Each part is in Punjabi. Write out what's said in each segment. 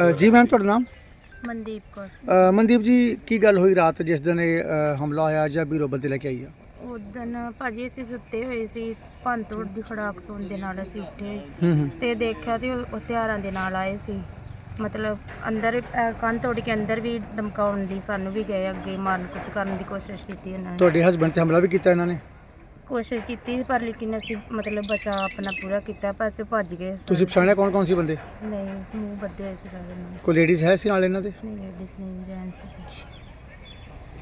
ਅ, ਜੀ ਮੈਮ ਤੁਹਾਡਾ ਨਾਮ? ਮਨਦੀਪ ਕੌਰ। ਅ, ਮਨਦੀਪ ਜੀ ਕੀ ਗੱਲ ਹੋਈ ਰਾਤ ਜਿਸ ਦਿਨ ਇਹ ਅ, ਹਮਲਾ ਹੋਇਆ ਜਾਂ ਬੀਰੋ ਬੰਦੇ ਲੈ ਕੇ ਆਈ ਆ? ਉਦਨ ਭਾਜੀ ਅਸੀਂ ਸੁੱਤੇ ਹੋਏ ਸੀ ਭੰਤੋੜ ਦੀ ਖੜਾਕ ਸੁਣ ਦੇ ਨਾਲ ਅਸੀਂ ਉੱਠੇ। ਹੂੰ ਹੂੰ। ਤੇ ਦੇਖਿਆ ਤੇ ਉਹ ਹਥਿਆਰਾਂ ਦੇ ਨਾਲ ਆਏ ਸੀ। ਮਤਲਬ ਅੰਦਰ ਅਹ, ਕੰਨ ਤੋੜ ਕੇ ਅੰਦਰ ਵੀ ਧਮਕਾਉਣ ਦੀ ਸਾਨੂੰ ਵੀ ਗਏ ਅੱਗੇ ਮਾਰਨ ਕੁੱਟ ਕਰਨ ਦੀ ਕੋਸ਼ਿਸ਼ ਕੀਤੀ ਉਹਨਾਂ ਨੇ। ਤੁਹਾਡੇ ਹਸਬੰਡ ਤੇ ਹਮਲਾ ਵੀ ਕੀਤਾ ਇਹਨਾਂ ਨੇ? ਕੋਸ਼ਿਸ਼ ਕੀਤੀ ਪਰ ਲੇਕਿਨ ਅਸੀਂ ਮਤਲਬ ਬਚਾ ਆਪਣਾ ਪੂਰਾ ਕੀਤਾ ਪਰ ਚ ਭੱਜ ਗਏ ਸਾਰੇ। ਤੁਸੀਂ ਪਛਾਣਿਆ ਕੌਣ ਕੌਣ ਸੀ ਬੰਦੇ? ਨਹੀਂ ਮੂੰਹ ਬੱਦੇ ਹੋਏ ਸੀ ਸਾਰੇ ਨੂੰ ਕੋਈ ਲੇਡੀਜ਼ ਹੈ ਸੀ ਨਾਲ ਇਹਨਾਂ ਦੇ? ਨਹੀਂ ਲੇਡੀਜ਼ ਨਹੀਂ ਜੈਂਟਸ ਸੀ।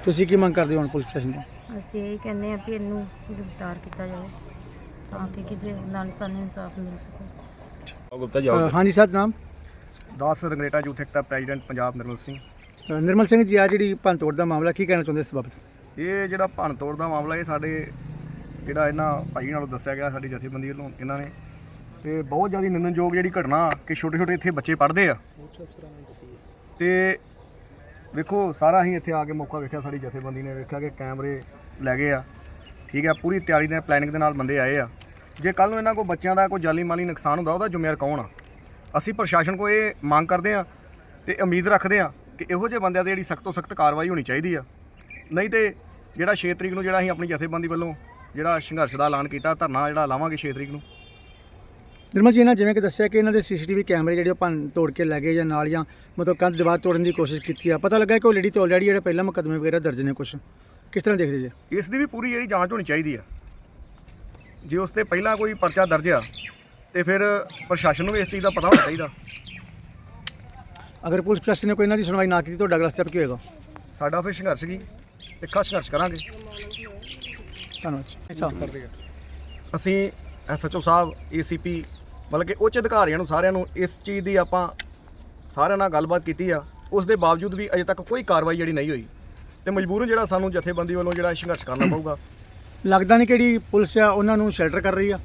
ਤੁਸੀਂ ਕੀ ਮੰਗ ਕਰਦੇ ਹੋ ਹੁਣ ਪੁਲਿਸ ਸਟੇਸ਼ਨ ਤੋਂ? ਅਸੀਂ ਇਹ ਕਹਿੰਦੇ ਹਾਂ ਵੀ ਇਹਨੂੰ ਗ੍ਰਿਫਤਾਰ ਕੀਤਾ ਜਾਵੇ ਤਾਂ ਕਿ ਕਿਸੇ ਨਾਲ ਸਾਨੂੰ ਇਨਸਾਫ ਮਿਲ ਸਕੇ। ਗੁਪਤਾ ਅ, ਜਵਾਬ ਹਾਂਜੀ ਸਰ ਨਾਮ? ਦਾਸ ਰੰਗਰੇਟਾ ਯੂਥ ਏਕਤਾ ਪ੍ਰੈਜ਼ੀਡੈਂਟ ਪੰਜਾਬ ਨਿਰਮਲ ਸਿੰਘ। ਅ, ਨਿਰਮਲ ਸਿੰਘ ਜੀ ਆ ਜਿਹੜੀ ਭੰਨਤੋੜ ਦਾ ਮਾਮਲਾ ਕੀ ਕਹਿਣਾ ਚਾਹੁੰਦੇ ਇਸ ਬਾਬਤ? ਇਹ ਜਿਹੜਾ ਭੰਨ ਤੋੜ ਦਾ ਮਾਮਲਾ ਇਹ ਸਾਡੇ ਜਿਹੜਾ ਇਹਨਾਂ ਭਾਈ ਨਾਲੋਂ ਦੱਸਿਆ ਗਿਆ ਸਾਡੀ ਜਥੇਬੰਦੀ ਵੱਲੋਂ, ਇਹਨਾਂ ਨੇ। ਤੇ ਬਹੁਤ ਜ਼ਿਆਦਾ ਨਿੰਦਣਯੋਗ ਜਿਹੜੀ ਘਟਨਾ ਕਿ ਛੋਟੇ ਛੋਟੇ ਇੱਥੇ ਬੱਚੇ ਪੜ੍ਹਦੇ ਆ। ਤੇ ਵੇਖੋ, ਸਾਰਾ ਅਸੀਂ ਇੱਥੇ ਆ ਕੇ ਮੌਕਾ ਵੇਖਿਆ ਸਾਡੀ ਜਥੇਬੰਦੀ ਨੇ, ਵੇਖਿਆ ਕਿ ਕੈਮਰੇ ਲੈ ਗਏ ਆ। ਠੀਕ ਆ, ਪੂਰੀ ਤਿਆਰੀ ਦੇ ਪਲੈਨਿੰਗ ਦੇ ਨਾਲ ਬੰਦੇ ਆਏ ਆ। ਜੇ ਕੱਲ ਨੂੰ ਇਹਨਾਂ ਕੋ ਬੱਚਿਆਂ ਦਾ ਕੋਈ ਜਾਲੀ ਮਾਲੀ ਨੁਕਸਾਨ ਹੁੰਦਾ, ਉਹਦਾ ਜ਼ਿੰਮੇਵਾਰ ਕੌਣ ਆ? ਅਸੀਂ ਪ੍ਰਸ਼ਾਸਨ ਕੋ ਇਹ ਮੰਗ ਕਰਦੇ ਆ ਤੇ ਉਮੀਦ ਰੱਖਦੇ ਆ ਕਿ ਇਹੋ ਜਿਹੇ ਬੰਦਿਆਂ ਤੇ ਜਿਹੜੀ ਸਖਤ ਤੋਂ ਸਖਤ ਕਾਰਵਾਈ ਹੋਣੀ ਚਾਹੀਦੀ ਆ। ਨਹੀਂ ਤੇ ਜਿਹੜਾ 6 ਤਰੀਕ ਨੂੰ ਜਿਹੜਾ ਅਸੀਂ ਆਪਣੀ ਜਥੇਬੰਦੀ ਵੱਲੋਂ ਜਿਹੜਾ ਸੰਘਰਸ਼ ਦਾ ਐਲਾਨ ਕੀਤਾ ਧਰਨਾ ਜਿਹੜਾ ਲਾਵਾਂਗੇ 6 ਤਰੀਕ ਨੂੰ। ਨਿਰਮਲ ਜੀ ਇਹਨਾਂ ਜਿਵੇਂ ਕਿ ਦੱਸਿਆ ਕਿ ਇਹਨਾਂ ਦੇ ਸੀਸੀਟੀਵੀ ਕੈਮਰੇ ਜਿਹੜੇ ਉਹ ਭੰਨ ਤੋੜ ਕੇ ਲੈ ਗਏ ਜਾਂ ਨਾਲ ਜਾਂ ਮਤਲਬ ਕੰਧ ਦੀਵਾਰ ਤੋੜਨ ਦੀ ਕੋਸ਼ਿਸ਼ ਕੀਤੀ ਆ। ਪਤਾ ਲੱਗਾ ਕਿ ਉਹ ਲੇਡੀ ਤੇ ਆਲਰੇਡੀ ਜਿਹੜੇ ਪਹਿਲਾਂ ਮੁਕੱਦਮੇ ਵਗੈਰਾ ਦਰਜ ਨੇ ਕੁਝ ਕਿਸ ਤਰ੍ਹਾਂ ਦੇਖਦੇ ਜੀ? ਇਸ ਦੀ ਵੀ ਪੂਰੀ ਜਿਹੜੀ ਜਾਂਚ ਹੋਣੀ ਚਾਹੀਦੀ ਆ। ਜੇ ਉਸ ਤੇ ਪਹਿਲਾਂ ਕੋਈ ਪਰਚਾ ਦਰਜ ਆ ਤੇ ਫਿਰ ਪ੍ਰਸ਼ਾਸਨ ਨੂੰ ਇਸ ਚੀਜ਼ ਦਾ ਪਤਾ ਹੋਣਾ ਚਾਹੀਦਾ। ਅਗਰ ਪੁਲਿਸ ਪ੍ਰਸ਼ਾਸਨ ਨੇ ਕੋਈ ਇਹਨਾਂ ਦੀ ਸੁਣਵਾਈ ਨਾ ਕੀਤੀ ਤੁਹਾਡਾ ਅਗਲਾ ਸਟੈਪ ਕੀ ਹੋਏਗਾ? ਸਾਡਾ ਫਿਰ ਸੰਘਰਸ਼ ਕੀ? ਤਿੱਖਾ ਸੰਘਰਸ਼ ਕਰਾਂਗੇ। ਧੰਨਵਾਦ ਅੱਛਾ ਅਸੀਂ ਐਸਐਚਓ ਸਾਹਿਬ ਏਸੀਪੀ ਮਤਲਬ ਕਿ ਉੱਚ ਅਧਿਕਾਰੀਆਂ ਨੂੰ ਸਾਰਿਆਂ ਨੂੰ ਇਸ ਚੀਜ਼ ਦੀ ਆਪਾਂ ਸਾਰਿਆਂ ਨਾਲ ਗੱਲਬਾਤ ਕੀਤੀ ਆ। ਉਸ ਦੇ ਬਾਵਜੂਦ ਵੀ ਅਜੇ ਤੱਕ ਕੋਈ ਕਾਰਵਾਈ ਜਿਹੜੀ ਨਹੀਂ ਹੋਈ। ਤੇ ਮਜਬੂਰਨ ਜਿਹੜਾ ਸਾਨੂੰ ਜਥੇਬੰਦੀ ਵੱਲੋਂ ਜਿਹੜਾ ਸੰਘਰਸ਼ ਕਰਨਾ ਪਊਗਾ। ਲੱਗਦਾ ਨਹੀਂ ਕਿਹੜੀ ਪੁਲਿਸ ਆ ਉਹਨਾਂ ਨੂੰ ਸ਼ੈਲਟਰ ਕਰ ਰਹੀ ਆ।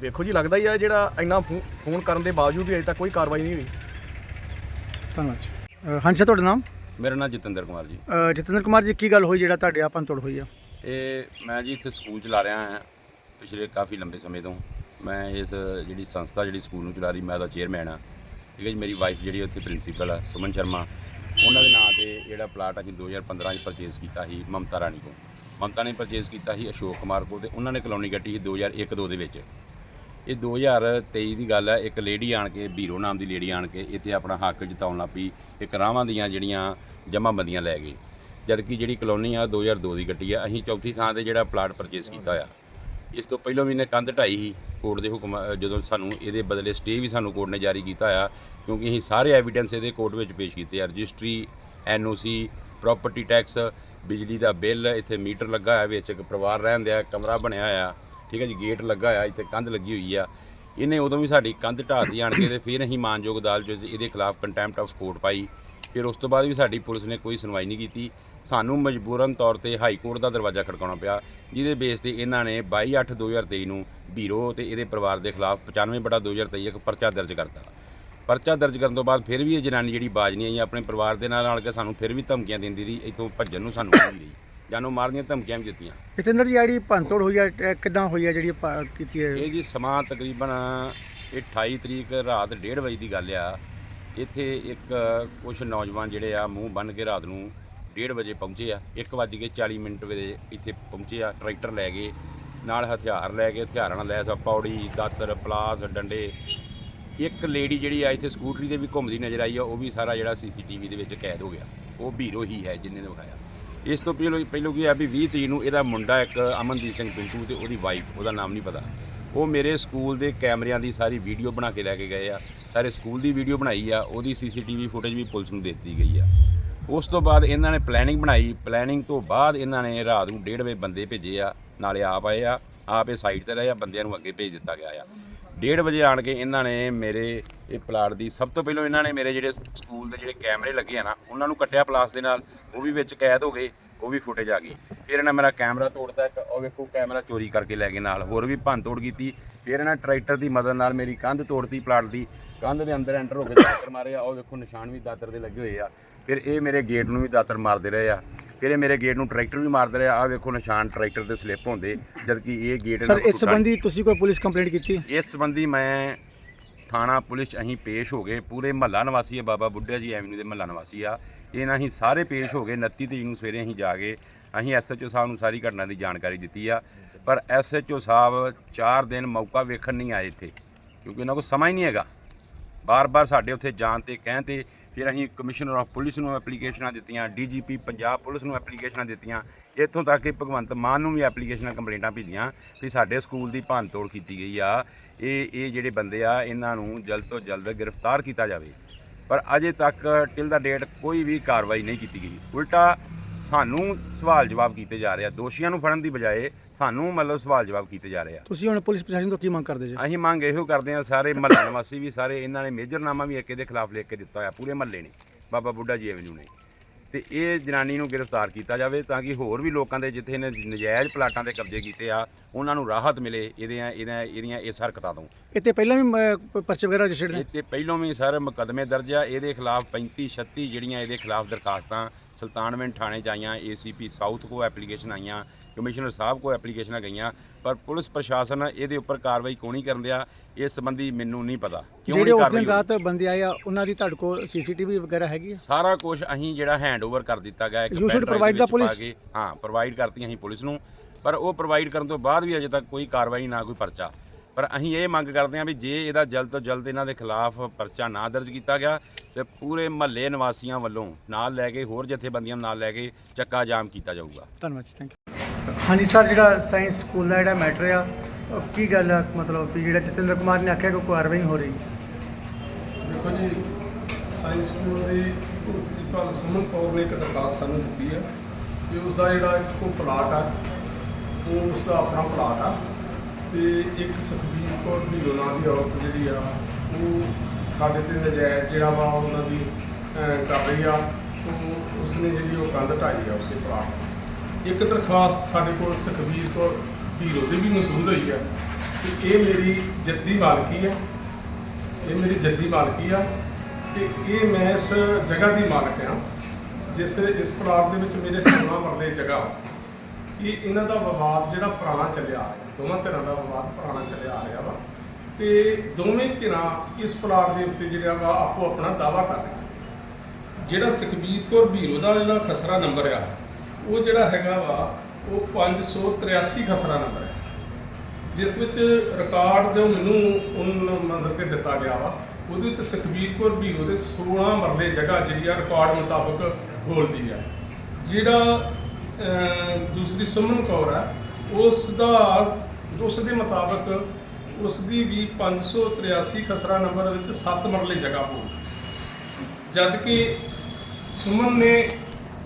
ਵੇਖੋ ਜੀ ਲੱਗਦਾ ਹੀ ਆ ਜਿਹੜਾ ਇੰਨਾ ਫੋ- ਫੋਨ ਕਰਨ ਦੇ ਬਾਵਜੂਦ ਵੀ ਅਜੇ ਤੱਕ ਕੋਈ ਕਾਰਵਾਈ ਨਹੀਂ ਹੋਈ। ਧੰਨਵਾਦ ਜੀ। ਅ, ਹਾਂਜੀ ਸਰ ਤੁਹਾਡਾ ਨਾਮ? ਮੇਰਾ ਨਾਮ ਜਤਿੰਦਰ ਕੁਮਾਰ ਜੀ। ਅ, ਜਤਿੰਦਰ ਕੁਮਾਰ ਜੀ ਕੀ ਗੱਲ ਹੋਈ ਜਿਹੜਾ ਤੁਹਾਡੇ ਆ ਭੰਨਤੋੜ ਹੋਈ ਆ? ਇਹ ਮੈਂ ਜੀ ਇੱਥੇ ਸਕੂਲ ਚਲਾ ਰਿਹਾ ਹਾਂ ਪਿਛਲੇ ਕਾਫੀ ਲੰਬੇ ਸਮੇਂ ਤੋਂ। ਮੈਂ ਇਸ ਜਿਹੜੀ ਸੰਸਥਾ ਜਿਹੜੀ ਸਕੂਲ ਨੂੰ ਚਲਾ ਰਹੀ, ਮੈਂ ਉਹਦਾ ਚੇਅਰਮੈਨ ਆ ਠੀਕ ਹੈ ਜੀ, ਮੇਰੀ ਵਾਈਫ ਜਿਹੜੀ ਉੱਥੇ ਪ੍ਰਿੰਸੀਪਲ ਆ, ਸੁਮਨ ਸ਼ਰਮਾ। ਉਹਨਾਂ ਦੇ ਨਾਂ ਤੇ ਜਿਹੜਾ ਪਲਾਟ ਅਸੀਂ 2015 ਚ ਪਰਚੇਸ ਕੀਤਾ ਸੀ ਮਮਤਾ ਰਾਣੀ ਕੋਲ। ਮਮਤਾ ਨੇ ਪਰਚੇਸ ਕੀਤਾ ਸੀ ਅਸ਼ੋਕ ਕੁਮਾਰ ਕੋਲ ਤੇ ਉਹਨਾਂ ਨੇ ਕਲੋਨੀ ਕੱਟੀ ਸੀ 2001-2 ਦੇ ਵਿੱਚ। ਇਹ 2023 ਦੀ ਗੱਲ ਹੈ ਇੱਕ ਲੇਡੀ ਆਣ ਕੇ ਬੀਰੋ ਨਾਮ ਦੀ ਲੇਡੀ ਆਣ ਕੇ ਇੱਥੇ ਆਪਣਾ ਹੱਕ ਜਤਾਉਣ ਲੱਗ ਪਈ। ਇੱਕ ਰਾਵਾਂ ਦੀਆਂ ਜਿਹੜੀਆਂ ਜਮ੍ਹਾਂਬੰਦੀਆਂ ਲੈ ਗਈ ਜਦਕਿ ਜਿਹੜੀ ਕਲੋਨੀ ਆ 2002 ਦੀ ਕੱਟੀ ਆ, ਅਸੀਂ ਚੌਥੀ ਥਾਂ ਤੇ ਜਿਹੜਾ ਪਲਾਟ ਪਰਚੇਸ ਕੀਤਾ ਆ। ਇਸ ਤੋਂ ਪਹਿਲਾਂ ਵੀ ਇਹਨੇ ਕੰਧ ਢਾਈ ਸੀ, ਕੋਰਟ ਦੇ ਹੁਕਮ ਜਦੋਂ ਸਾਨੂੰ ਇਹਦੇ ਬਦਲੇ ਸਟੇ ਵੀ ਸਾਨੂੰ ਕੋਰਟ ਨੇ ਜਾਰੀ ਕੀਤਾ ਆ, ਕਿਉਂਕਿ ਅਸੀਂ ਸਾਰੇ ਐਵੀਡੈਂਸ ਇਹਦੇ ਕੋਰਟ ਵਿੱਚ ਪੇਸ਼ ਕੀਤੇ ਆ। ਰਜਿਸਟਰੀ ਐਨਓਸੀ ਪ੍ਰਾਪਰਟੀ ਟੈਕਸ ਬਿਜਲੀ ਦਾ ਬਿੱਲ, ਇੱਥੇ ਮੀਟਰ ਲੱਗਾ ਹੋਇਆ ਵਿੱਚ ਇੱਕ ਪਰਿਵਾਰ ਰਹਿਣ ਦਿਆ ਕਮਰਾ ਬਣਿਆ ਆ, ਠੀਕ ਹੈ ਜੀ ਗੇਟ ਲੱਗਾ ਆ, ਇੱਥੇ ਕੰਧ ਲੱਗੀ ਹੋਈ ਆ। ਇਹਨੇ ਉਦੋਂ ਵੀ ਸਾਡੀ ਕੰਧ ਢਾਹਤੀ ਆਣ ਕੇ ਤੇ ਫਿਰ ਅਸੀਂ ਮਾਨਯੋਗ ਅਦਾਲਤ ਵਿੱਚ ਇਹਦੇ ਖਿਲਾਫ ਕੰਟੈਂਪਟ ਆਫ ਕੋਰਟ ਪਾਈ। ਫਿਰ ਉਸ ਤੋਂ ਬਾਅਦ ਵੀ ਸਾਡੀ ਪੁਲਿਸ ਨੇ ਕੋਈ ਸੁਣਵਾਈ ਨਹੀਂ ਕੀਤੀ। ਸਾਨੂੰ ਮਜਬੂਰਨ ਤੌਰ ਤੇ ਹਾਈ ਕੋਰਟ ਦਾ ਦਰਵਾਜ਼ਾ ਖੜਕਾਉਣਾ ਪਿਆ ਜਿਹਦੇ ਬੇਸ ਤੇ ਇਹਨਾਂ ਨੇ 22/8/2023 ਨੂੰ ਬੀਰੋ ਤੇ ਇਹਦੇ ਪਰਿਵਾਰ ਦੇ ਖਿਲਾਫ 95/2023 ਇੱਕ ਪਰਚਾ ਦਰਜ ਕਰਤਾ। ਪਰਚਾ ਦਰਜ ਕਰਨ ਤੋਂ ਬਾਅਦ ਫਿਰ ਵੀ ਇਹ ਜਨਾਨੀ ਜਿਹੜੀ ਬਾਜ ਨਹੀਂ ਆਈ ਆਪਣੇ ਪਰਿਵਾਰ ਦੇ ਨਾਲ ਨਾਲ ਕੇ ਸਾਨੂੰ ਫਿਰ ਵੀ ਧਮਕੀਆਂ ਦਿੰਦੀ ਰਹੀ ਇੱਥੋਂ ਭੱਜਣ ਨੂੰ ਸਾਨੂੰ ਕਹਿੰਦੀ ਰਹੀ ਜਾਨੋਂ ਮਾਰਨ ਦੀਆਂ ਧਮਕੀਆਂ ਵੀ ਦਿੱਤੀਆਂ। ਜਤਿੰਦਰ ਜੀ ਜਿਹੜੀ ਭੰਨਤੋੜ ਹੋਈ ਆ ਇਹ ਕਿੱਦਾਂ ਹੋਈ ਆ ਜਿਹੜੀ ਕੀਤੀ ਹੈ? ਇਹ ਜੀ ਸਮਾਂ ਤਕਰੀਬਨ ਇਹ 28 ਤਰੀਕ ਰਾਤ 1:30 ਵਜੇ ਦੀ ਗੱਲ ਆ। ਇੱਥੇ ਇੱਕ ਕੁਝ ਨੌਜਵਾਨ ਜਿਹੜੇ ਆ ਮੂੰਹ ਬੰਨ ਕੇ ਰਾਤ ਨੂੰ 1:30 ਵਜੇ ਪਹੁੰਚੇ ਆ 1:40 ਮਿੰਟ ਵਜੇ ਇੱਥੇ ਪਹੁੰਚੇ ਆ, ਟਰੈਕਟਰ ਲੈ ਗਏ, ਨਾਲ ਹਥਿਆਰ ਲੈ ਕੇ ਹਥਿਆਰਾਂ ਨਾਲ ਲੈ ਆ ਪੌੜੀ, ਦਾਤਰ, ਪਲਾਸ, ਡੰਡੇ। ਇੱਕ ਲੇਡੀ ਜਿਹੜੀ ਆ ਇੱਥੇ ਸਕੂਟਰੀ ਤੇ ਵੀ ਘੁੰਮਦੀ ਨਜ਼ਰ ਆਈ ਆ, ਉਹ ਵੀ ਸਾਰਾ ਜਿਹੜਾ ਸੀਸੀਟੀਵੀ ਦੇ ਵਿੱਚ ਕੈਦ ਹੋ ਗਿਆ। ਉਹ ਵੀਰੋ ਹੀ ਹੈ ਜਿੰਨੇ ਨੇ ਵਿਖਾਇਆ। ਇਸ ਤੋਂ ਪਹਿਲਾਂ ਪਹਿਲਾਂ ਕੀ ਆ ਵੀ 20 ਤਰੀਕ ਨੂੰ ਇਹਦਾ ਮੁੰਡਾ ਇੱਕ ਅਮਨਦੀਪ ਸਿੰਘ ਪਿੰਟੂ ਤੇ ਉਹਦੀ ਵਾਈਫ ਉਹਦਾ ਨਾਮ ਨਹੀਂ ਪਤਾ। ਉਹ ਮੇਰੇ ਸਕੂਲ ਦੇ ਕੈਮਰਿਆਂ ਦੀ ਸਾਰੀ ਵੀਡੀਓ ਬਣਾ ਕੇ ਲੈ ਕੇ ਗਏ ਆ। ਸਾਰੇ ਸਕੂਲ ਦੀ ਵੀਡੀਓ ਬਣਾਈ ਆ, ਉਹਦੀ ਸੀਸੀਟੀਵੀ ਫੁਟੇਜ ਵੀ ਪੁਲਿਸ ਨੂੰ ਦੇ ਦਿੱਤੀ ਗਈ ਆ। ਉਸ ਤੋਂ ਬਾਅਦ ਇਹਨਾਂ ਨੇ ਪਲੈਨਿੰਗ ਬਣਾਈ। ਪਲੈਨਿੰਗ ਤੋਂ ਬਾਅਦ ਇਹਨਾਂ ਨੇ ਰਾਤ ਨੂੰ 1:30 ਵਜੇ ਬੰਦੇ ਭੇਜੇ ਆ। ਨਾਲੇ ਆਪ ਆਏ ਆ। ਆਪ ਇਹ ਸਾਈਡ ਤੇ ਰਹੇ ਆ। ਬੰਦਿਆਂ ਨੂੰ ਅੱਗੇ ਭੇਜ ਦਿੱਤਾ ਗਿਆ ਆ। 1:30 ਵਜੇ ਆਣ ਕੇ ਇਹਨਾਂ ਨੇ ਮੇਰੇ ਇਹ ਪਲਾਟ ਦੀ ਸਭ ਤੋਂ ਪਹਿਲਾਂ ਇਹਨਾਂ ਨੇ ਮੇਰੇ ਜਿਹੜੇ ਸਕੂਲ ਦੇ ਜਿਹੜੇ ਕੈਮਰੇ ਲੱਗੇ ਆ ਨਾ, ਉਹਨਾਂ ਨੂੰ ਕੱਟਿਆ ਪਲਾਸ ਦੇ ਨਾਲ। ਉਹ ਵੀ ਵਿੱਚ ਕੈਦ ਹੋ ਗਏ। ਉਹ ਵੀ ਫੁਟੇਜ ਆ ਗਈ। ਫਿਰ ਇਹਨਾਂ ਮੇਰਾ ਕੈਮਰਾ ਤੋੜਤਾ ਇੱਕ। ਉਹ ਵੇਖੋ, ਕੈਮਰਾ ਚੋਰੀ ਕਰਕੇ ਲੈ ਗਏ ਨਾਲ। ਹੋਰ ਵੀ ਭੰਨ ਤੋੜ ਕੀਤੀ। ਫਿਰ ਇਹਨਾਂ ਟਰੈਕਟਰ ਦੀ ਮਦਦ ਨਾਲ ਮੇਰੀ ਕੰਧ ਤੋੜਤੀ ਪਲਾਟ ਦੀ। ਕੰਧ ਦੇ ਅੰਦਰ ਐਂਟਰ ਹੋ ਕੇ ਦਾਤਰ ਮਾਰੇ ਆ ਉਹ ਵੇਖੋ ਨਿਸ਼ਾਨ ਵੀ ਦਾਤਰ ਦੇ ਲੱਗੇ ਹੋਏ ਆ। ਫਿਰ ਇਹ ਮੇਰੇ ਗੇਟ ਨੂੰ ਵੀ ਦਾਤਰ ਮਾਰਦੇ ਰਹੇ ਆ। ਫਿਰ ਇਹ ਮੇਰੇ ਗੇਟ ਨੂੰ ਟਰੈਕਟਰ ਵੀ ਮਾਰਦੇ ਰਹੇ ਆ। ਵੇਖੋ ਨਿਸ਼ਾਨ ਟਰੈਕਟਰ ਦੇ ਸਲਿੱਪ ਹੁੰਦੇ ਜਦ ਕਿ ਇਹ ਗੇਟ ਸਰ ਇਸ ਸੰਬੰਧੀ ਤੁਸੀਂ ਕੋਈ ਪੁਲਿਸ ਕੰਪਲੇਂਟ ਕੀਤੀ? ਇਸ ਸੰਬੰਧੀ ਮੈਂ ਥਾਣਾ ਪੁਲਿਸ ਅਸੀਂ ਪੇਸ਼ ਹੋ ਗਏ। ਪੂਰੇ ਮਹੱਲਾ ਨਿਵਾਸੀ ਆ ਬਾਬਾ ਬੁੱਢਾ ਜੀ ਐਵਨਿਊ ਦੇ ਮਹੱਲਾ ਨਿਵਾਸੀ ਆ। ਇਹਨਾਂ ਅਸੀਂ ਸਾਰੇ ਪੇਸ਼ ਹੋ ਗਏ। 29 ਤਰੀਕ ਨੂੰ ਸਵੇਰੇ ਅਸੀਂ ਜਾ ਕੇ ਅਸੀਂ ਐਸਐਚਓ ਸਾਹਿਬ ਨੂੰ ਸਾਰੀ ਘਟਨਾ ਦੀ ਜਾਣਕਾਰੀ ਦਿੱਤੀ ਆ। ਪਰ ਐਸਐਚਓ ਸਾਹਿਬ 4 ਦਿਨ ਮੌਕਾ ਵੇਖਣ ਨਹੀਂ ਆਏ ਇੱਥੇ ਕਿਉਂਕਿ ਉਹਨਾਂ ਕੋਲ ਸਮਾਂ ਹੀ ਨਹੀਂ ਹੈਗਾ। ਬਾਰ-ਬਾਰ ਸਾਡੇ ਉੱਥੇ ਜਾਣ ਤੇ ਕਹਿਣ ਤੇ ਫਿਰ ਅਸੀਂ ਕਮਿਸ਼ਨਰ ਆਫ ਪੁਲਿਸ ਨੂੰ ਐਪਲੀਕੇਸ਼ਨਾਂ ਦਿੱਤੀਆਂ ਡੀਜੀਪੀ ਪੰਜਾਬ ਪੁਲਿਸ ਨੂੰ ਐਪਲੀਕੇਸ਼ਨਾਂ ਦਿੱਤੀਆਂ, ਇੱਥੋਂ ਤੱਕ ਕਿ ਭਗਵੰਤ ਮਾਨ ਨੂੰ ਵੀ ਐਪਲੀਕੇਸ਼ਨਾਂ ਕੰਪਲੇਂਟਾਂ ਭੇਜੀਆਂ, ਵੀ ਸਾਡੇ ਸਕੂਲ ਦੀ ਭੰਨਤੋੜ ਕੀਤੀ ਗਈ ਆ, ਇਹ ਇਹ ਜਿਹੜੇ ਬੰਦੇ ਆ, ਇਹਨਾਂ ਨੂੰ ਜਲਦ ਤੋਂ ਜਲਦ ਗ੍ਰਿਫਤਾਰ ਕੀਤਾ ਜਾਵੇ। ਪਰ ਅਜੇ ਤੱਕ ਟਿਲ ਦਾ ਡੇਟ ਕੋਈ ਵੀ ਕਾਰਵਾਈ ਨਹੀਂ ਕੀਤੀ ਗਈ। ਉਲਟਾ ਸਾਨੂੰ ਸਵਾਲ ਜਵਾਬ ਕੀਤੇ ਜਾ ਰਹੇ ਆ। ਦੋਸ਼ੀਆਂ ਨੂੰ ਫੜਨ ਦੀ ਬਜਾਏ ਸਾਨੂੰ ਮਤਲਬ ਸਵਾਲ ਜਵਾਬ ਕੀਤੇ ਜਾ ਰਹੇ ਆ। ਤੁਸੀਂ ਹੁਣ ਪੁਲਿਸ ਪ੍ਰਸ਼ਾਸਨ ਤੋਂ ਕੀ ਮੰਗ ਕਰਦੇ ਜੀ? ਅਸੀਂ ਮੰਗ ਇਹੋ ਕਰਦੇ ਹਾਂ ਸਾਰੇ ਮਹੱਲਾ ਨਿਵਾਸੀ ਵੀ ਸਾਰੇ ਇਹਨਾਂ ਨੇ ਮੇਜਰਨਾਮਾ ਵੀ ਇੱਕ ਇਹਦੇ ਖਿਲਾਫ ਲਿਖ ਕੇ ਦਿੱਤਾ ਹੋਇਆ ਪੂਰੇ ਮਹੱਲੇ ਨੇ ਬਾਬਾ ਬੁੱਢਾ ਜੀ ਐਵਨਿਊ ਨੇ। ਤੇ ਇਹ ਜਨਾਨੀ ਨੂੰ ਗ੍ਰਿਫਤਾਰ ਕੀਤਾ ਜਾਵੇ ਤਾਂ ਕਿ ਹੋਰ ਵੀ ਲੋਕਾਂ ਦੇ ਜਿੱਥੇ ਇਹਨੇ ਨਜਾਇਜ਼ ਪਲਾਟਾਂ ਤੇ ਕਬਜ਼ੇ ਕੀਤੇ ਆ ਉਹਨਾਂ ਨੂੰ ਰਾਹਤ ਮਿਲੇ ਇਹਦੀਆਂ ਇਹਦੀਆਂ ਇਹਦੀਆਂ ਇਸ ਹਰਕਤਾਂ ਤੋਂ। ਇੱਥੇ ਪਹਿਲਾਂ ਵੀ ਪ- ਪਰਚੇ ਵਗੈਰਾ ਰਜਿਸਟਰਡ ਨੇ? ਤੇ ਪਹਿਲੋਂ ਵੀ ਸਰ ਮੁਕੱਦਮੇ ਦਰਜ ਆ ਇਹਦੇ ਖਿਲਾਫ 35 36 ਜਿਹੜੀਆਂ ਇਹਦੇ ਖਿਲਾਫ ਦਰਖਾਸਤਾਂ ਸੁਲਤਾਨਵਿੰਡ ਥਾਣੇ ਚ ਆਈਆਂ ਏਸੀਪੀ ਸਾਊਥ ਕੋ ਐਪਲੀਕੇਸ਼ਨ ਆਈਆਂ ਕਮਿਸ਼ਨਰ ਸਾਹਿਬ ਕੋ ਐਪਲੀਕੇਸ਼ਨਾਂ ਗਈਆਂ ਪਰ ਪੁਲਿਸ ਪ੍ਰਸ਼ਾਸਨ ਇਹਦੇ ਉੱਪਰ ਕਾਰਵਾਈ ਕੋਈ ਨਹੀਂ ਕਰਨ ਦਿਆ ਇਸ ਸੰਬੰਧੀ ਮੈਨੂੰ ਨਹੀਂ ਪਤਾ ਕਿਉਂ ਜਿਹੜੇ ਨਹੀਂ ਉਸ ਦਿਨ? ਰਾਤ ਬੰਦੇ ਆਏ ਆ ਉਹਨਾਂ ਦੀ ਤੁਹਾਡੇ ਕੋਲ ਸੀਸੀਟੀਵੀ ਵਗੈਰਾ ਹੈਗੀ ਸਾਰਾ ਕੁਝ ਅਸੀਂ ਜਿਹੜਾ ਹੈਂਡਓਵਰ ਕਰ ਦਿੱਤਾ ਗਿਆ ਇੱਕ You should provide ਦੇ the ਵਿੱਚ ਪਾ police. ਕੇ ਹਾਂ ਪ੍ਰੋਵਾਈਡ ਕਰਤੀ ਅਸੀਂ ਪੁਲਿਸ ਨੂੰ ਪਰ ਉਹ ਪ੍ਰੋਵਾਈਡ ਕਰਨ ਤੋਂ ਬਾਅਦ ਵੀ ਅਜੇ ਤੱਕ ਕੋਈ ਕਾਰਵਾਈ ਨਾ ਕੋਈ ਪਰਚਾ ਪਰ ਅਸੀਂ ਇਹ ਮੰਗ ਕਰਦੇ ਹਾਂ ਵੀ ਜੇ ਇਹਦਾ ਜਲਦ ਤੋਂ ਜਲਦ ਇਹਨਾਂ ਦੇ ਖਿਲਾਫ ਪਰਚਾ ਨਾ ਦਰਜ ਕੀਤਾ ਗਿਆ ਤੇ ਪੂਰੇ ਮਹੱਲੇ ਨਿਵਾਸੀਆਂ ਵੱਲੋਂ ਨਾਲ ਲੈ ਕੇ ਹੋਰ ਜਥੇਬੰਦੀਆਂ ਨੂੰ ਨਾਲ ਲੈ ਕੇ ਚੱਕਾ ਜਾਮ ਕੀਤਾ ਜਾਊਗਾ। ਧੰਨਵਾਦ ਜੀ ਥੈਂਕ ਯੂ ਹਾਂਜੀ ਸਰ ਜਿਹੜਾ ਸਾਇੰਸ ਸਕੂਲ ਦਾ ਜਿਹੜਾ ਮੈਟਰ ਆ ਉਹ ਕੀ ਗੱਲ ਆ? ਮਤਲਬ ਵੀ ਜਿਹੜਾ ਜਤਿੰਦਰ ਕੁਮਾਰ ਨੇ ਆਖਿਆ ਕਿ ਕੋਈ ਕਾਰਵਾਈ ਹੋ ਰਹੀ ਦੇਖੋ ਜੀ ਸਾਇੰਸ ਸਕੂਲ ਦੀ ਪ੍ਰਿੰਸੀਪਲ ਸੁਮਨ ਕੌਰ ਨੇ ਇੱਕ ਦਰਖਾਸਤ ਸਾਨੂੰ ਦਿੱਤੀ ਹੈ ਕਿ ਉਸ ਦਾ ਜਿਹੜਾ ਇੱਕੋ ਪਲਾਟ ਆ ਉਹ ਉਸ ਦਾ ਆਪਣਾ ਪਲਾਟ ਆ। ਤੇ ਇੱਕ ਸੁਖਬੀਰ ਕੌਰ ਦੀ ਨਾਂ ਦੀ ਔਰਤ ਜਿਹੜੀ ਆ ਉਹ ਸਾਡੇ ਤੇ ਨਜਾਇਜ਼ ਜਿਹੜਾ ਵਾ ਉਹਨਾਂ ਦੀ ਅਹ, ਕਰ ਰਹੀ ਆ ਉਹ ਉਸਨੇ ਜਿਹੜੀ ਉਹ ਕੰਧ ਢਾਈ ਆ ਉਸਦੇ ਪਲਾਟ ਇੱਕ ਦਰਖਾਸਤ ਸਾਡੇ ਕੋਲ ਸੁਖਬੀਰ ਕੌਰ ਹੀਰੋ ਦੀ ਵੀ ਮਸੂਲ ਹੋਈ ਆ ਕਿ ਇਹ ਮੇਰੀ ਜੱਦੀ ਮਾਲਕੀ ਆ ਇਹ ਮੇਰੀ ਜੱਦੀ ਮਾਲਕੀ ਆ ਤੇ ਇਹ ਮੈਂ ਇਸ ਜਗ੍ਹਾ ਦੀ ਮਾਲਕ ਆ ਜਿਸ ਇਸ ਪਲਾਟ ਦੇ ਵਿੱਚ ਮੇਰੇ ਸੋਨਾ ਮਰਲੇ ਜਗ੍ਹਾ ਵਾ। ਇਹ ਇਹਨਾਂ ਦਾ ਵਿਵਾਦ ਜਿਹੜਾ ਪੁਰਾਣਾ ਚੱਲਿਆ ਆ ਰਿਹਾ, ਦੋਵਾਂ ਧਿਰਾਂ ਦਾ ਵਿਵਾਦ ਪੁਰਾਣਾ ਚੱਲਿਆ ਆ ਰਿਹਾ ਵਾ। ਤੇ ਦੋਵੇਂ ਧਿਰਾਂ ਇਸ ਪਲਾਟ ਦੇ ਉੱਤੇ ਜਿਹੜਾ ਵਾ, ਆਪੋ ਆਪਣਾ ਦਾਵਾ ਕਰ ਰਹੇ ਜਿਹੜਾ ਸੁਖਬੀਰ ਕੌਰ ਭੀਰੋ ਦਾ ਜਿਹੜਾ ਖਸਰਾ ਨੰਬਰ ਆ, ਉਹ ਜਿਹੜਾ ਹੈਗਾ ਵਾ, ਉਹ 583 ਖਸਰਾ ਨੰਬਰ ਹੈ ਜਿਸ ਵਿੱਚ ਰਿਕਾਰਡ ਜੋ ਮੈਨੂੰ ਉਹਨਾਂ ਮਤਲਬ ਕਿ ਦਿੱਤਾ ਗਿਆ ਵਾ, ਉਹਦੇ ਵਿੱਚ ਸੁਖਬੀਰ ਕੌਰ ਭੀਰੋ ਦੇ 16 ਮਰਲੇ ਜਗ੍ਹਾ ਜਿਹੜੀ ਆ ਰਿਕਾਰਡ ਮੁਤਾਬਕ ਬੋਲਦੀ ਆ। ਜਿਹੜਾ ਦੂਸਰੀ ਸੁਮਨ ਕੌਰ ਆ ਉਸ ਦਾ, ਉਸ ਦੇ ਮੁਤਾਬਕ ਉਸ ਦੀ ਵੀ 583 ਖਸਰਾ ਨੰਬਰ ਵਿੱਚ 7 ਮਰਲੇ ਜਗ੍ਹਾ ਹੋ ਜਦ ਕਿ ਸੁਮਨ ਨੇ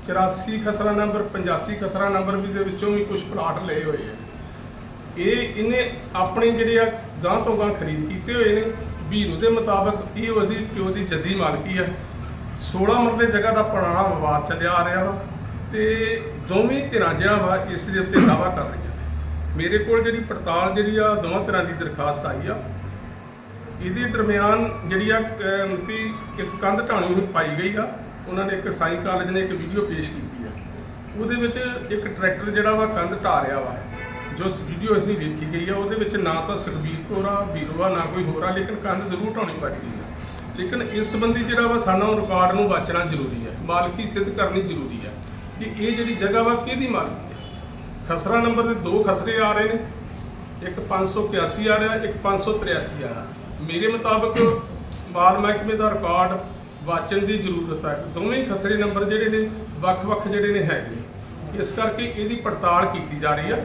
84 ਖਸਰਾ ਨੰਬਰ 85 ਖਸਰਾ ਨੰਬਰ ਵੀ ਦੇ ਵਿੱਚੋਂ ਵੀ ਕੁਝ ਪਲਾਟ ਲਏ ਹੋਏ ਆ ਇਹ ਇਹਨੇ ਆਪਣੇ ਜਿਹੜੇ ਆ ਗਾਂ ਤੋਂ ਗਾਂ ਖਰੀਦ ਕੀਤੇ ਹੋਏ ਨੇ। ਵੀਰੂ ਦੇ ਮੁਤਾਬਕ ਇਹ ਉਹਦੀ ਪਿਓ ਦੀ ਜੱਦੀ ਮਾਲਕੀ ਆ 16 ਮਰਲੇ ਜਗ੍ਹਾ ਦਾ ਪੁਰਾਣਾ ਵਿਵਾਦ ਚੱਲਿਆ ਆ ਰਿਹਾ ਵਾ ਤੇ ਦੋਵੇਂ ਧਿਰਾਂ ਜਿਹੜਾ ਵਾ ਇਸ ਦੇ ਉੱਤੇ ਦਾਵਾ ਕਰ ਰਹੀਆਂ ਨੇ। ਮੇਰੇ ਕੋਲ ਜਿਹੜੀ ਪੜਤਾਲ ਜਿਹੜੀ ਆ ਦੋਵਾਂ ਧਿਰਾਂ ਦੀ ਦਰਖਾਸਤ ਆਈ ਆ। ਇਹਦੇ ਦਰਮਿਆਨ ਜਿਹੜੀ ਆ ਅਹ, ਇੱਕ ਕੰਧ ਢਾਣੀ ਹੋਈ ਪਾਈ ਗਈ ਆ। ਉਹਨਾਂ ਨੇ ਇੱਕ ਸਾਈ ਕਾਲਜ ਨੇ ਇੱਕ ਵੀਡੀਓ ਪੇਸ਼ ਕੀਤੀ ਆ। ਉਹਦੇ ਵਿੱਚ ਇੱਕ ਟਰੈਕਟਰ ਜਿਹੜਾ ਵਾ ਕੰਧ ਢਾ ਰਿਹਾ ਵਾ ਜੋ ਵੀਡੀਓ ਅਸੀਂ ਵੇਖੀ ਗਈ ਆ। ਉਹਦੇ ਵਿੱਚ ਨਾ ਤਾਂ ਸੁਖਬੀਰ ਕੌਰ ਆ ਵੀਰਵਾ ਨਾ ਕੋਈ ਹੋਰ ਆ ਲੇਕਿਨ ਕੰਧ ਜ਼ਰੂਰ ਢਾਉਣੀ ਪੈ ਗਈ ਆ। ਲੇਕਿਨ ਇਸ ਸੰਬੰਧੀ ਜਿਹੜਾ ਵਾ ਸਾਨੂੰ ਰਿਕਾਰਡ ਨੂੰ ਵਾਚਣਾ ਜ਼ਰੂਰੀ ਹੈ ਮਾਲਕੀ ਸਿੱਧ ਕਰਨੀ ਜ਼ਰੂਰੀ ਹੈ ਕਿ ਇਹ ਜਿਹੜੀ ਜਗ੍ਹਾ ਵਾ ਕਿਹਦੀ ਮਾਲਕੀ ਹੈ ਖਸਰਾ ਨੰਬਰ ਦੇ ਦੋ ਖਸਰੇ ਆ ਰਹੇ ਨੇ। ਇੱਕ 581 ਆ ਰਿਹਾ, ਇੱਕ 583 ਆ ਮੇਰੇ ਮੁਤਾਬਕ ਮਾਲ ਮਹਿਕਮੇ ਦਾ ਰਿਕਾਰਡ ਵਾਚਣ ਦੀ ਜ਼ਰੂਰਤ ਹੈ ਦੋਵੇਂ ਖਸਰੇ ਨੰਬਰ ਜਿਹੜੇ ਨੇ, ਵੱਖ-ਵੱਖ ਜਿਹੜੇ ਨੇ ਹੈਗੇ। ਇਸ ਕਰਕੇ ਇਹਦੀ ਪੜਤਾਲ ਕੀਤੀ ਜਾ ਰਹੀ ਆ।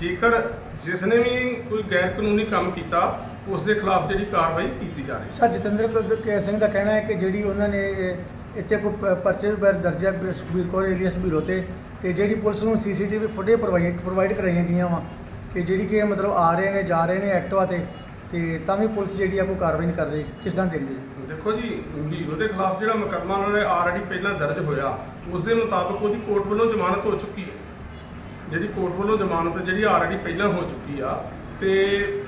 ਜੇਕਰ ਜਿਸ ਨੇ ਵੀ ਕੋਈ ਗੈਰ ਕਾਨੂੰਨੀ ਕੰਮ ਕੀਤਾ, ਉਸ ਦੇ ਖਿਲਾਫ ਜਿਹੜੀ ਕਾਰਵਾਈ ਕੀਤੀ ਜਾ ਰਹੀ ਹੈ। ਸਰ, ਜਤਿੰਦਰ ਕੁਲਦੀਪ ਸਿੰਘ ਦਾ ਕਹਿਣਾ ਹੈ ਕਿ ਜਿਹੜੀ ਉਹਨਾਂ ਨੇ ਇੱਥੇ ਕੋਈ ਪ- ਪਰਚੇ ਵਗੈਰਾ ਦਰਜ ਹੈ ਸੁਖਬੀਰ ਕੌਰ ਏਰੀਆ ਬੀਰੋ ਤੇ ਤੇ ਜਿਹੜੀ ਪੁਲਿਸ ਨੂੰ ਸੀਸੀਟੀਵੀ ਫੁਟੇਜ ਪ੍ਰੋਵਾਈਡ ਪ੍ਰੋਵਾਈਡ ਕਰਾਈਆਂ ਗਈਆਂ ਵਾ ਕਿ ਜਿਹੜੀ ਕਿ ਮਤਲਬ ਆ ਰਹੇ ਨੇ, ਜਾ ਰਹੇ ਨੇ ਐਕਟਿਵਾ ਤੇ ਤੇ ਤਾਂ ਵੀ ਪੁਲਿਸ ਜਿਹੜੀ ਆ ਕੋਈ ਕਾਰਵਾਈ ਨਹੀਂ ਕਰ ਰਹੀ। ਕਿਸ ਤਰ੍ਹਾਂ ਦੇਖਦੇ ਜੀ ਦੇਖੋ ਜੀ ਹੀਰੋ ਦੇ ਖਿਲਾਫ ਜਿਹੜਾ ਮੁਕੱਦਮਾ ਉਹਨਾਂ ਨੇ ਆਲਰੇਡੀ ਪਹਿਲਾਂ ਦਰਜ ਹੋਇਆ, ਉਸ ਦੇ ਮੁਤਾਬਕ ਉਹਦੀ ਕੋਰਟ ਵੱਲੋਂ ਜ਼ਮਾਨਤ ਹੋ ਚੁੱਕੀ ਹੈ। ਜਿਹੜੀ ਕੋਰਟ ਵੱਲੋਂ ਜ਼ਮਾਨਤ ਜਿਹੜੀ ਆਲਰੇਡੀ ਪਹਿਲਾਂ ਹੋ ਚੁੱਕੀ ਆ, ਤੇ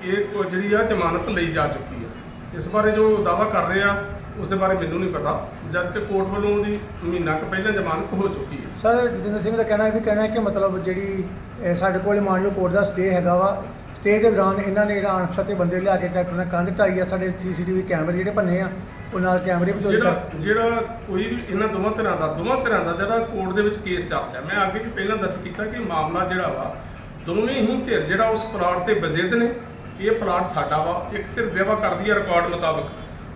ਇਹ ਕੋ- ਜਿਹੜੀ ਆ ਜ਼ਮਾਨਤ ਲਈ ਜਾ ਚੁੱਕੀ ਆ। ਇਸ ਬਾਰੇ ਜੋ ਦਾਵਾ ਕਰ ਰਹੇ ਆ ਉਸ ਦੇ ਬਾਰੇ ਮੈਨੂੰ ਨਹੀਂ ਪਤਾ ਜਦ ਕਿ ਕੋਰਟ ਵੱਲੋਂ ਉਹਦੀ ਮਹੀਨਾ ਕੁ ਪਹਿਲਾਂ ਜ਼ਮਾਨਤ ਹੋ ਚੁੱਕੀ ਹੈ। ਸਰ ਜਤਿੰਦਰ ਸਿੰਘ ਦਾ ਕਹਿਣਾ ਇਹ ਵੀ ਕਹਿਣਾ ਹੈ ਕਿ ਮਤਲਬ ਜਿਹੜੀ ਇਹ ਸਾਡੇ ਕੋਲ ਮਾਨਯੋਗ ਕੋਰਟ ਦਾ ਸਟੇ ਹੈਗਾ ਵਾ ਤੇ ਇਹਦੇ ਦੌਰਾਨ ਇਹਨਾਂ ਨੇ ਜਿਹੜਾ ਅਣਪਛਾਤੇ ਬੰਦੇ ਲਿਆ ਕੇ ਟਰੈਕਟਰ ਨਾਲ ਕੰਧ ਢਾਈ ਆ ਸਾਡੇ ਸੀਸੀਟੀਵੀ ਕੈਮਰੇ ਜਿਹੜੇ ਭੰਨੇ ਆ ਉਹ ਨਾਲ ਕੈਮਰੇ ਵੀ ਚੋਰੀ ਜਿਹੜਾ ਕਰ ਜਿਹੜਾ ਕੋਈ ਵੀ ਇਹਨਾਂ ਦੋਵਾਂ ਧਿਰਾਂ ਦਾ ਦੋਵਾਂ ਧਿਰਾਂ ਦਾ ਜਿਹੜਾ ਕੋਰਟ ਦੇ ਵਿੱਚ ਕੇਸ ਚੱਲ ਰਿਹਾ ਮੈਂ ਅੱਗੇ ਵੀ ਪਹਿਲਾਂ ਦਰਜ ਕੀਤਾ ਕਿ ਮਾਮਲਾ ਜਿਹੜਾ ਵਾ ਦੋਵੇਂ ਹੀ ਧਿਰ ਜਿਹੜਾ ਉਸ ਪਲਾਟ ਤੇ ਬਜਿੱਦ ਨੇ ਇਹ ਪਲਾਟ ਸਾਡਾ ਵਾ ਇੱਕ ਧਿਰ ਦੇਵਾ ਕਰਦੀ ਹੈ ਰਿਕਾਰਡ ਮੁਤਾਬਕ।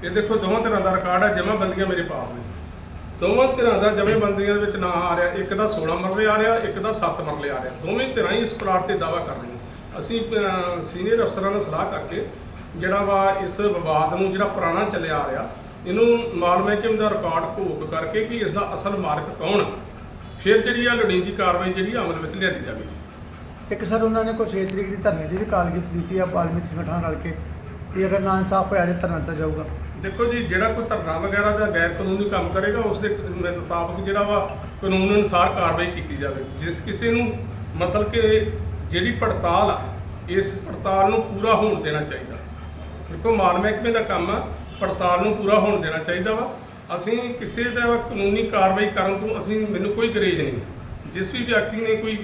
ਇਹ ਦੇਖੋ ਦੋਵਾਂ ਧਿਰਾਂ ਦਾ ਰਿਕਾਰਡ ਹੈ ਜਮ੍ਹਾਂ ਬੰਦੀਆਂ ਮੇਰੇ ਪਾਸ ਨੇ। ਦੋਵਾਂ ਧਿਰਾਂ ਦਾ ਜਮ੍ਹਾਂ ਬੰਦੀਆਂ ਦੇ ਵਿੱਚ ਨਾਂ ਆ ਰਿਹਾ, ਇੱਕ ਦਾ 16 ਮਰਲੇ ਆ ਰਿਹਾ, ਇੱਕ ਦਾ 7 ਮਰਲੇ ਆ ਰਿਹਾ। ਦੋਵੇਂ ਧਿਰਾਂ ਹੀ ਇਸ ਪਲਾਟ ਤੇ ਦਾਵਾ ਕਰ ਰਹੇ ਅਸੀਂ ਸੀਨੀਅਰ ਅਫਸਰਾਂ ਨਾਲ ਸਲਾਹ ਕਰਕੇ ਜਿਹੜਾ ਵਾ ਇਸ ਵਿਵਾਦ ਨੂੰ ਜਿਹੜਾ ਪੁਰਾਣਾ ਚੱਲਿਆ ਆ ਰਿਹਾ, ਇਹਨੂੰ ਮਾਲ ਮਹਿਕਮੇ ਦਾ ਰਿਕਾਰਡ ਭੋਗ ਕਰਕੇ ਕਿ ਇਸ ਦਾ ਅਸਲ ਮਾਲਕ ਕੌਣ ਆ। ਫਿਰ ਜਿਹੜੀ ਆ ਲੋੜੀਂਦੀ ਕਾਰਵਾਈ ਜਿਹੜੀ ਆ ਅਮਲ ਵਿੱਚ ਲਿਆਂਦੀ ਜਾਵੇਗੀ। ਇੱਕ ਸਰ, ਉਹਨਾਂ ਨੇ ਕੋਈ 6 ਤਰੀਕ ਦੀ ਧਰਨੇ ਦੀ ਵੀ ਕਾਲ ਕੀਤੀ, ਦਿੱਤੀ ਆ ਬਾਲਮਿਕ ਸੰਗਠਨ ਰਲ ਕੇ ਕਿ ਅਗਰ ਨਾ ਇਨਸਾਫ ਹੋਇਆ ਤੇ ਧਰਨਾ ਦਿੱਤਾ ਜਾਊਗਾ। ਦੇਖੋ ਜੀ, ਜਿਹੜਾ ਕੋਈ ਧਰਨਾ ਵਗੈਰਾ ਜਾਂ ਗੈਰ ਕਾਨੂੰਨੀ ਕੰਮ ਕਰੇਗਾ, ਉਸ ਦੇ ਮੁਤਾਬਕ ਜਿਹੜਾ ਵਾ ਕਾਨੂੰਨ ਅਨੁਸਾਰ ਕਾਰਵਾਈ ਕੀਤੀ ਜਾਵੇ। ਜਿਸ ਕਿਸੇ ਨੂੰ ਮਤਲਬ ਕਿ ਜਿਹੜੀ ਪੜਤਾਲ ਆ, ਇਸ ਪੜਤਾਲ ਨੂੰ ਪੂਰਾ ਹੋਣ ਦੇਣਾ ਚਾਹੀਦਾ। ਦੇਖੋ, ਮਾਲ ਮਹਿਕਮੇ ਦਾ ਕੰਮ ਆ, ਪੜਤਾਲ ਨੂੰ ਪੂਰਾ ਹੋਣ ਦੇਣਾ ਚਾਹੀਦਾ ਵਾ। ਅਸੀਂ ਕਿਸੇ ਦਾ ਕਾਨੂੰਨੀ ਕਾਰਵਾਈ ਕਰਨ ਤੋਂ ਅਸੀਂ, ਮੈਨੂੰ ਕੋਈ ਗਰੇਜ ਨਹੀਂ। ਜਿਸ ਵੀ ਵਿਅਕਤੀ ਨੇ ਕੋਈ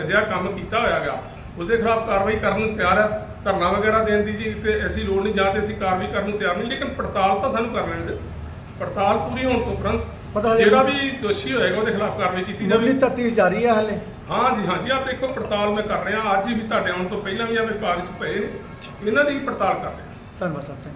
ਅਜਿਹਾ ਕੰਮ ਕੀਤਾ ਹੋਇਆਗਾ ਉਹਦੇ ਖਿਲਾਫ ਕਾਰਵਾਈ ਕਰਨ ਨੂੰ ਤਿਆਰ ਹੈ ਧਰਨਾ ਵਗੈਰਾ ਦੇਣ ਦੀ ਜੀ ਤੇ ਐਸੀ ਲੋੜ ਨਹੀਂ ਜਾਂ ਤੇ ਅਸੀਂ ਕਾਰਵਾਈ ਕਰਨ ਨੂੰ ਤਿਆਰ ਨਹੀਂ ਲੇਕਿਨ ਪੜਤਾਲ ਤਾਂ ਸਾਨੂੰ ਕਰ ਲੈਣ ਦਿਓ। ਪੜਤਾਲ ਪੂਰੀ ਹੋਣ ਤੋਂ ਉਪਰੰਤ ਜਿਹੜਾ ਵੀ ਦੋਸ਼ੀ ਹੋਏਗਾ ਉਹਦੇ ਖਿਲਾਫ ਕਾਰਵਾਈ ਕੀਤੀ ਮੁੱਢਲੀ ਜਾਵੇ ਤਫਤੀਸ਼ ਜਾਰੀ ਹੈ ਹਲੇ? ਹਾਂ ਜੀ ਹਾਂ ਜੀ ਆ ਦੇਖੋ ਪੜਤਾਲ ਮੈਂ ਕਰ ਰਿਹਾ ਅੱਜ ਹੀ ਵੀ ਤੁਹਾਡੇ ਆਉਣ ਤੋਂ ਪਹਿਲਾਂ ਵੀ ਆ ਮੇਰੇ ਕਾਗਜ਼ ਪਏ ਨੇ। ਇਹਨਾਂ ਦੀ ਪੜਤਾਲ ਕਰ ਰਿਹਾ ਧੰਨਵਾਦ ਸਾਹਿਬ ਥੈਂਕ